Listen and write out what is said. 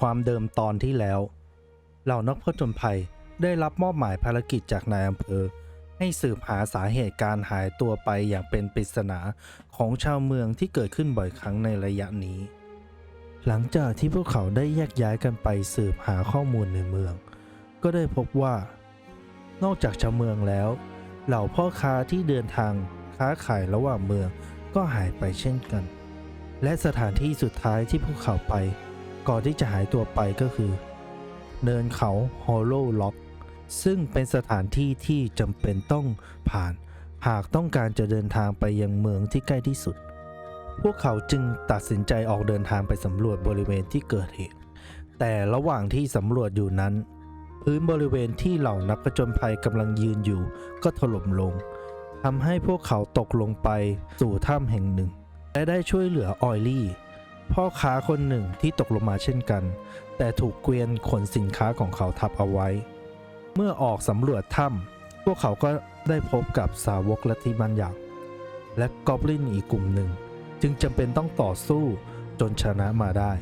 ความเดิมตอนที่แล้ว เหล่านักผจญภัยได้รับมอบหมายภารกิจจากนายอำเภอ ให้สืบหาสาเหตุการหายตัวไปอย่างเป็นปริศนาของชาวเมืองที่เกิดขึ้นบ่อยครั้งในระยะนี้ หลังจากที่พวกเขาได้แยกย้ายกันไปสืบหาข้อมูลในเมือง ก็ได้พบว่า นอกจากชาวเมืองแล้ว เหล่าพ่อค้าที่เดินทางค้าขายระหว่างเมืองก็หายไปเช่นกัน และสถานที่สุดท้ายที่พวกเขาไป ก่อนที่จะหายตัวไปก็คือ เนินเขาฮอลโลล็อกซึ่งเป็นสถานที่ที่จำเป็นต้องผ่าน หากต้องการจะเดินทางไปยังเมืองที่ใกล้ที่สุด พวกเขาจึงตัดสินใจออกเดินทางไปสำรวจบริเวณที่เกิดเหตุ แต่ระหว่างที่สำรวจอยู่นั้น พื้นบริเวณที่เหล่านักผจญภัยกำลังยืนอยู่ก็ถล่มลงทำให้พวกเขาตกลงไปสู่ถ้ำแห่งหนึ่ง และได้ช่วยเหลือออยลี่ พ่อค้าคนหนึ่งที่ตกลงมาเช่นกัน แต่ถูกเกวียนขนสินค้าของเขาทับเอาไว้ เมื่อออกสำรวจถ้ำพวกเขาก็ได้พบกับสาวกลัทธิมันยักษ์และกอบลินอีกกลุ่มหนึ่ง จึงจำเป็นต้องต่อสู้จนชนะมาได้